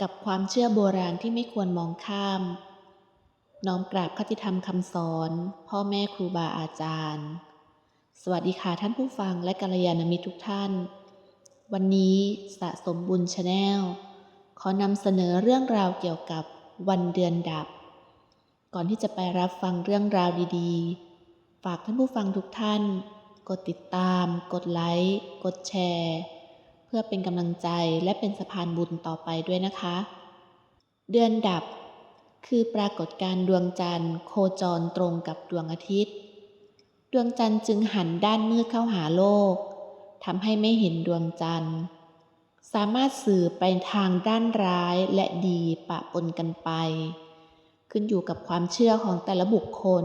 กับความเชื่อโบราณที่ไม่ควรมองข้าม น้อมกราบคติธรรมคำสอน พ่อแม่ครูบาอาจารย์ สวัสดีค่ะท่านผู้ฟังและกัลยาณมิตรทุกท่าน วันนี้สะสมบุญชาแนลขอนำเสนอเรื่องราวเกี่ยวกับวันเดือนดับ ก่อนที่จะไปรับฟังเรื่องราวดีๆ ฝากท่านผู้ฟังทุกท่าน กดติดตาม กดไลค์ กดแชร์ พื่อเป็นกำลังใจและเป็นสะพานบุญต่อไปด้วยนะคะ เดือนดับ คือปรากฏการดวงจันทร์ โคจรตรงกับดวงอาทิตย์ ดวงจันทร์จึงหันด้านมืดเข้าหาโลกทำให้ไม่เห็นดวงจันทร์ สามารถสื่อไปทางด้านร้ายและดีปะปนกันไป ขึ้นอยู่กับความเชื่อของแต่ละบุคคล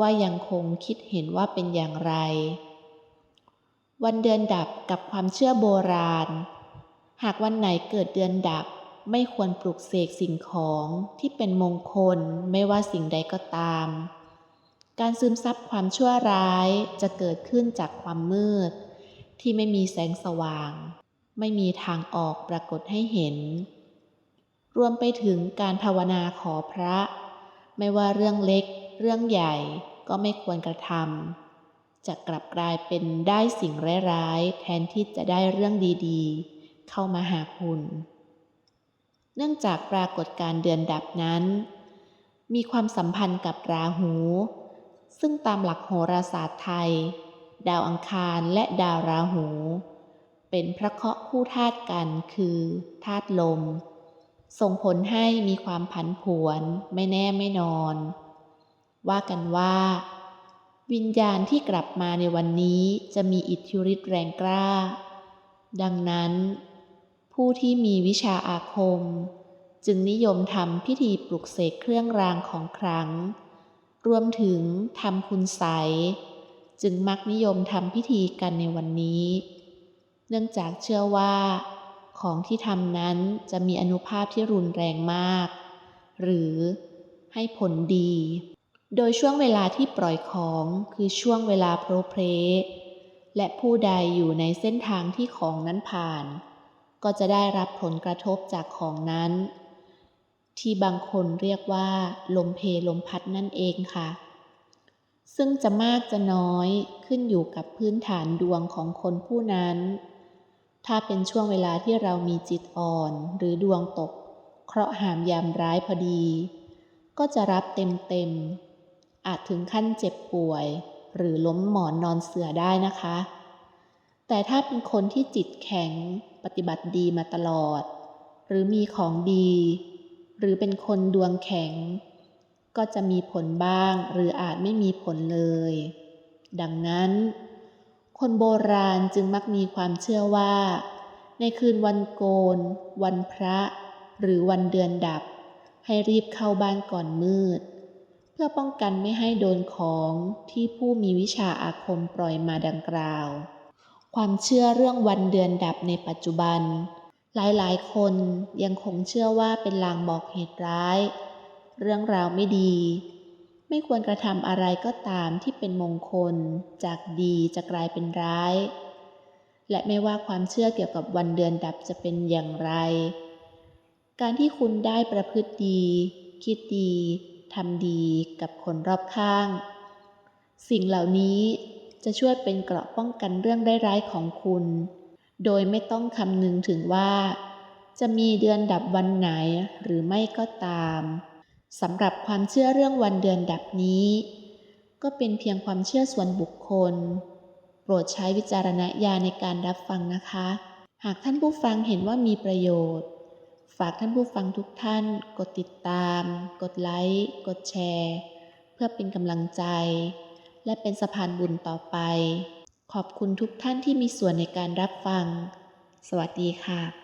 ว่ายังคงคิดเห็นว่าเป็นอย่างไร วันเดือนดับกับความเชื่อโบราณ หากวันไหนเกิดเดือนดับไม่ควรปลุกเสกสิ่งของที่เป็นมงคลไม่ว่าสิ่งใดก็ตาม การซึมซับความชั่วร้ายจะเกิดขึ้นจากความมืด ที่ไม่มีแสงสว่าง ไม่มีทางออกปรากฏให้เห็น รวมไปถึงการภาวนาขอพระ ไม่ว่าเรื่องเล็ก เรื่องใหญ่ก็ไม่ควรกระทำ จะกลับกลายเป็นได้สิ่งร้ายๆแทนที่จะได้เรื่องดีๆ เข้ามาหาคุณ เนื่องจากปรากฏการณ์เดือนดับนั้น มีความสัมพันธ์กับราหู ซึ่งตามหลักโหราศาสตร์ไทย ดาวอังคารและดาวราหู เป็นพระเคราะห์คู่ธาตุกันคือธาตุลม ส่งผลให้มีความผันผวนไม่แน่ไม่นอน ว่ากันว่า วิญญาณที่กลับมาในวันนี้จะมีอิทธิฤทธิ์แรงกล้า ดังนั้น ผู้ที่มีวิชาอาคม จึงนิยมทำพิธีปลุกเสกเครื่องรางของขลังรวมถึงทำคุณใสจึงมักนิยมทำพิธีกันในวันนี้ เนื่องจากเชื่อว่า ของที่ทำนั้นจะมีอนุภาพที่รุนแรงมาก หรือให้ผลดี โดยช่วงเวลาที่ปล่อยของคือช่วงเวลาโพรเพลและผู้ใดอยู่ในเส้นทางที่ของนั้นผ่าน ก็จะได้รับผลกระทบจากของนั้น ที่บางคนเรียกว่า ลมเพลมพัดนั่นเองค่ะ ซึ่งจะมากจะน้อยขึ้นอยู่กับพื้นฐานดวงของคนผู้นั้น ถ้าเป็นช่วงเวลาที่เรามีจิตอ่อนหรือดวงตก เคราะห์หามยามร้ายพอดี ก็จะรับเต็มๆ อาจถึงขั้นเจ็บป่วย หรือล้มหมอนนอนเสือได้นะคะ แต่ถ้าเป็นคนที่จิตแข็งปฏิบัติดีมาตลอด หรือมีของดี หรือเป็นคนดวงแข็ง ก็จะมีผลบ้างหรืออาจไม่มีผลเลย ดังนั้น คนโบราณจึงมักมีความเชื่อว่า ในคืนวันโกน วันพระ หรือวันเดือนดับ ให้รีบเข้าบ้านก่อนมืด เพื่อป้องกันไม่ให้โดนของที่ผู้มีวิชาอาคมปล่อยมาดังกล่าว ความเชื่อเรื่องวันเดือนดับในปัจจุบัน หลายๆ คนยังคงเชื่อว่าเป็นลางบอกเหตุร้าย เรื่องราวไม่ดี ไม่ควรกระทำอะไรก็ตามที่เป็นมงคล จากดีจะกลายเป็นร้าย และไม่ว่าความเชื่อเกี่ยวกับวันเดือนดับจะเป็นอย่างไร การที่คุณได้ประพฤติดี คิดดี ทำดีกับคนรอบข้าง สิ่งเหล่านี้จะช่วยเป็นเกราะป้องกันเรื่องร้ายๆของคุณ โดยไม่ต้องคำนึงถึงว่า จะมีเดือนดับวันไหนหรือไม่ก็ตามสำหรับความเชื่อเรื่องวันเดือนดับนี้ ก็เป็นเพียงความเชื่อส่วนบุคคล โปรดใช้วิจารณญาณในการรับฟังนะคะ หากท่านผู้ฟังเห็นว่ามีประโยชน์ ฝากท่านผู้ฟังทุกท่าน กดติดตาม กดไลค์ กดแชร์ เพื่อเป็นกำลังใจ และเป็นสะพานบุญต่อไป ขอบคุณทุกท่านที่มีส่วนในการรับฟัง สวัสดีค่ะ